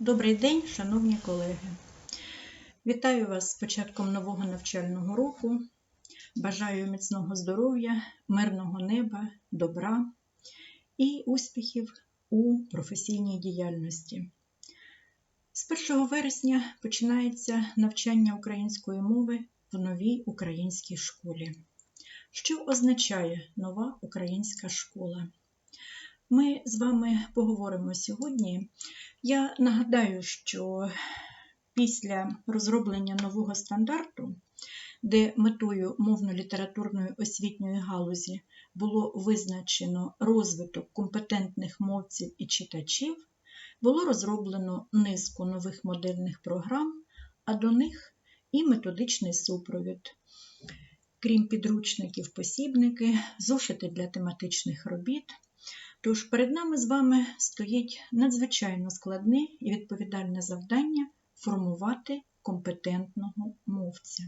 Добрий день, шановні колеги. Вітаю вас з початком нового навчального року. Бажаю міцного здоров'я, мирного неба, добра і успіхів у професійній діяльності. З 1 вересня починається навчання української мови в новій українській школі. Що означає нова українська школа? Ми з вами поговоримо сьогодні. Я нагадаю, що після розроблення нового стандарту, де метою мовно-літературної освітньої галузі було визначено розвиток компетентних мовців і читачів, було розроблено низку нових модельних програм, а до них і методичний супровід. Крім підручників, посібники, зошити для тематичних робіт. Тож перед нами з вами стоїть надзвичайно складне і відповідальне завдання формувати компетентного мовця.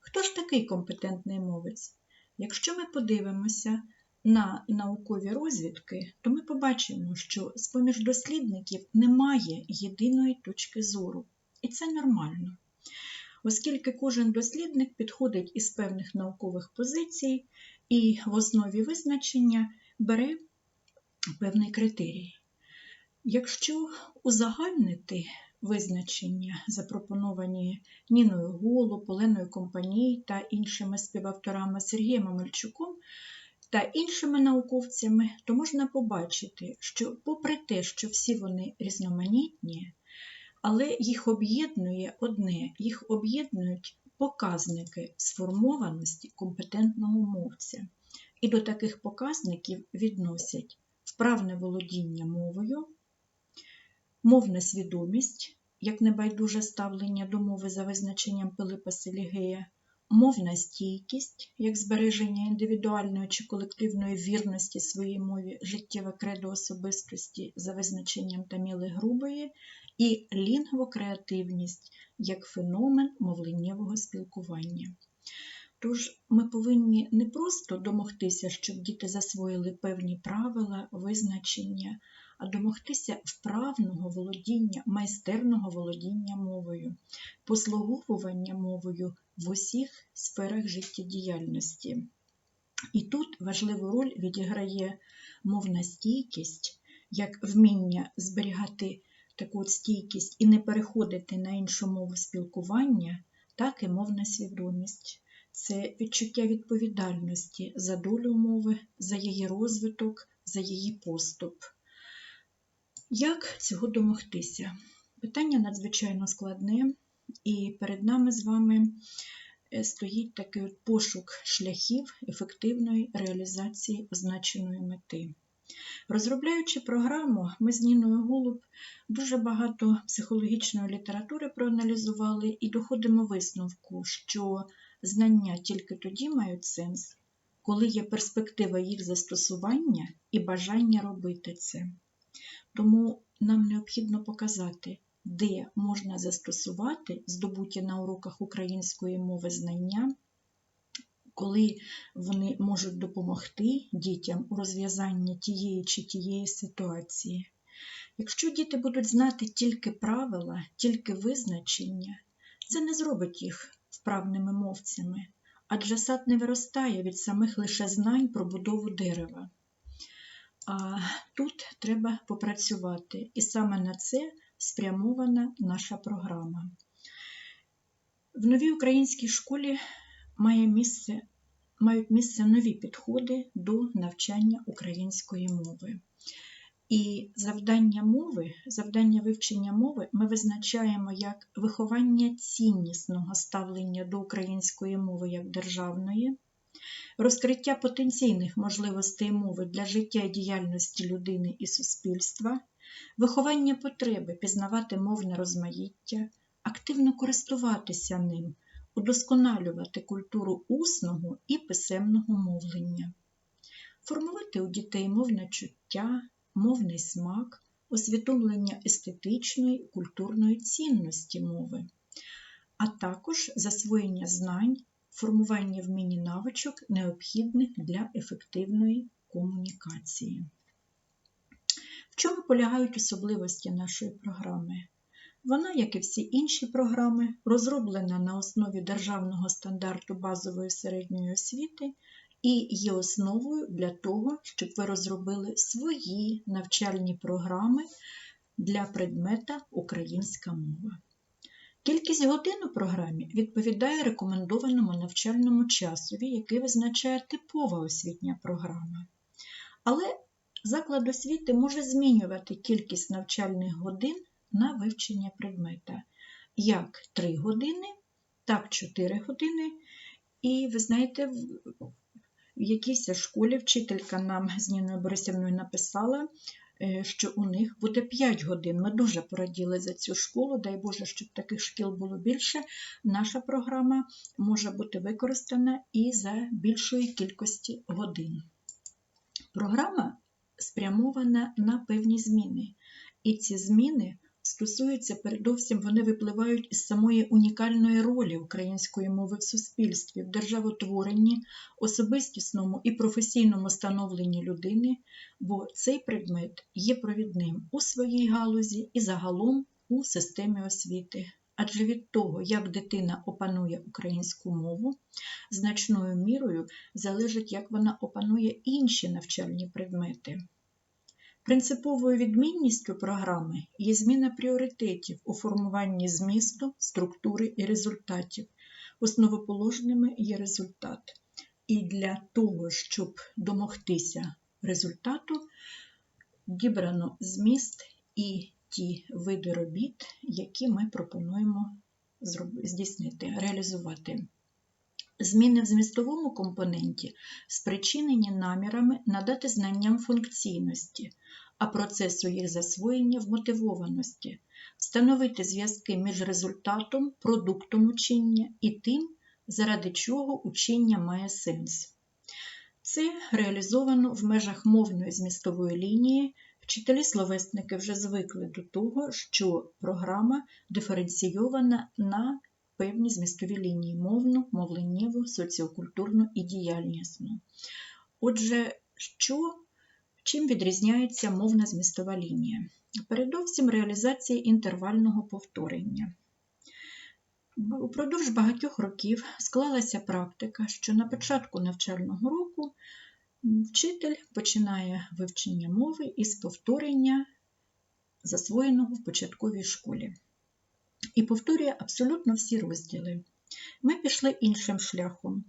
Хто ж такий компетентний мовець? Якщо ми подивимося на наукові розвідки, то ми побачимо, що з-поміж дослідників немає єдиної точки зору. І це нормально. Оскільки кожен дослідник підходить із певних наукових позицій і в основі визначення бере певний критерій. Якщо узагальнити визначення, запропоновані Ніною Голуб, Оленою Компаній та іншими співавторами Сергієм Амельчуком та іншими науковцями, то можна побачити, що, попри те, що всі вони різноманітні, але їх об'єднує одне, їх об'єднують показники сформованості компетентного мовця. І до таких показників відносять вправне володіння мовою, мовна свідомість, як небайдуже ставлення до мови за визначенням Пилипа Селігея, мовна стійкість, як збереження індивідуальної чи колективної вірності своїй мові, життєве кредо особистості за визначенням Таміли Грубої, і лінгвокреативність як феномен мовленнєвого спілкування. Тож ми повинні не просто домогтися, щоб діти засвоїли певні правила, визначення, а домогтися вправного володіння, майстерного володіння мовою, послуговування мовою в усіх сферах життєдіяльності. І тут важливу роль відіграє мовна стійкість, як вміння зберігати таку от стійкість і не переходити на іншу мову спілкування, так і мовна свідомість це відчуття відповідальності за долю мови, за її розвиток, за її поступ. Як цього домогтися? Питання надзвичайно складне, і перед нами з вами е, стоїть такий от пошук шляхів ефективної реалізації означеної мети. Розробляючи програму, ми з Ніною Голуб дуже багато психологічної літератури проаналізували і доходимо висновку, що знання тільки тоді мають сенс, коли є перспектива їх застосування і бажання робити це. Тому нам необхідно показати, де можна застосувати здобуті на уроках української мови знання, коли вони можуть допомогти дітям у розв'язанні тієї чи тієї ситуації. Якщо діти будуть знати тільки правила, тільки визначення, це не зробить їх вправними мовцями, адже сад не виростає від самих лише знань про будову дерева. А тут треба попрацювати, і саме на це спрямована наша програма. В новій українській школі має місце, мають місце нові підходи до навчання української мови. І завдання мови, завдання вивчення мови ми визначаємо як виховання ціннісного ставлення до української мови як державної, розкриття потенційних можливостей мови для життя і діяльності людини і суспільства, виховання потреби пізнавати мовне розмаїття, активно користуватися ним, удосконалювати культуру усного і писемного мовлення, формувати у дітей мовне чуття мовний смак, усвідомлення естетичної і культурної цінності мови, а також засвоєння знань, формування вмінь навичок, необхідних для ефективної комунікації. В чому полягають особливості нашої програми? Вона, як і всі інші програми, розроблена на основі державного стандарту базової середньої освіти і є основою для того, щоб ви розробили свої навчальні програми для предмета українська мова. Кількість годин у програмі відповідає рекомендованому навчальному часові, який визначає типова освітня програма. Але заклад освіти може змінювати кількість навчальних годин на вивчення предмета як 3 години, так 4 години. І ви знаєте, в якійсь школі вчителька нам з Ніною Борисівною написала, е, що у них буде 5 годин. Ми дуже пораділи за цю школу. Дай Боже, щоб таких шкіл було більше. Наша програма може бути використана і за більшої кількості годин. Програма спрямована на певні зміни. І ці зміни стосуються передовсім, вони випливають із самої унікальної ролі української мови в суспільстві, в державотворенні, особистісному і професійному становленні людини, бо цей предмет є провідним у своїй галузі і загалом у системі освіти. Адже від того, як дитина опанує українську мову, значною мірою залежить, як вона опанує інші навчальні предмети. Принциповою відмінністю програми є зміна пріоритетів у формуванні змісту, структури і результатів. Основоположними є результат. І для того, щоб домогтися результату, дібрано зміст і ті види робіт, які ми пропонуємо здійснити, реалізувати. Зміни в змістовому компоненті спричинені намірами надати знанням функційності, а процесу їх засвоєння в мотивованості, встановити зв'язки між результатом, продуктом учення і тим, заради чого учення має сенс. Це реалізовано в межах мовної змістової лінії. Вчителі-словесники вже звикли до того, що програма диференційована на певні змістові лінії мовну, мовленнєву, соціокультурну і діяльнісну. Отже, що, чим відрізняється мовна змістова лінія? Передовсім реалізація інтервального повторення. Упродовж багатьох років склалася практика, що на початку навчального року вчитель починає вивчення мови із повторення засвоєного в початковій школі і повторює абсолютно всі розділи. Ми пішли іншим шляхом.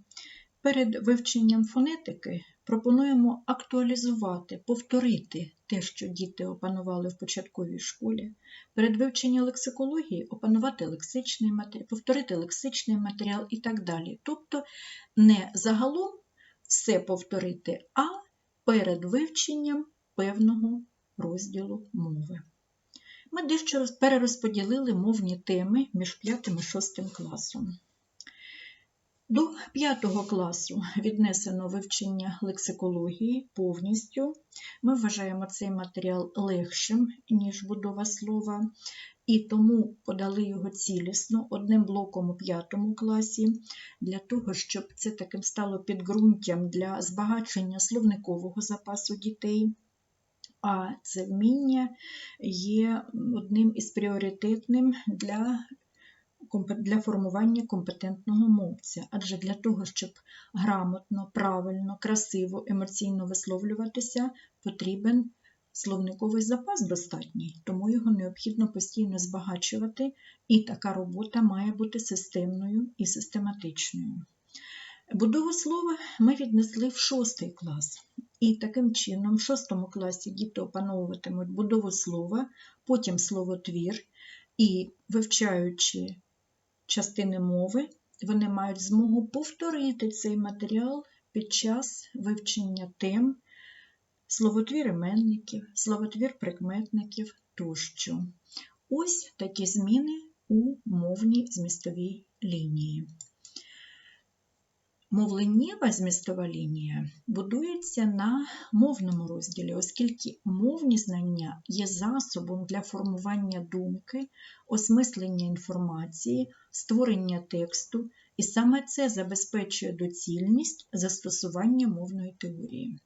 Перед вивченням фонетики пропонуємо актуалізувати, повторити те, що діти опанували в початковій школі. Перед вивченням лексикології опанувати лексичний матеріал, повторити лексичний матеріал і так далі. Тобто не загалом все повторити, а перед вивченням певного розділу мови ми дещо перерозподілили мовні теми між 5 і 6 класом. До 5 класу віднесено вивчення лексикології повністю. Ми вважаємо цей матеріал легшим, ніж будова слова, і тому подали його цілісно одним блоком у 5 класі, для того, щоб це таким стало підґрунтям для збагачення словникового запасу дітей а це вміння є одним із пріоритетним для для формування компетентного мовця, адже для того, щоб грамотно, правильно, красиво, емоційно висловлюватися, потрібен словниковий запас достатній, тому його необхідно постійно збагачувати, і така робота має бути системною і систематичною. Будову слова ми віднесли в шостий клас. І таким чином, в шостому класі діти опановуватимуть будову слова, потім словотвір, і, вивчаючи частини мови, вони мають змогу повторити цей матеріал під час вивчення тем, словотвір іменників, словотвір прикметників тощо. Ось такі зміни у мовній змістовій лінії. Мовленнєва змістова лінія будується на мовному розділі, оскільки мовні знання є засобом для формування думки, осмислення інформації, створення тексту, і саме це забезпечує доцільність застосування мовної теорії.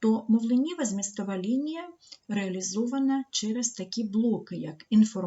то мовленнєва змістова лінія реалізована через такі блоки, як інформація.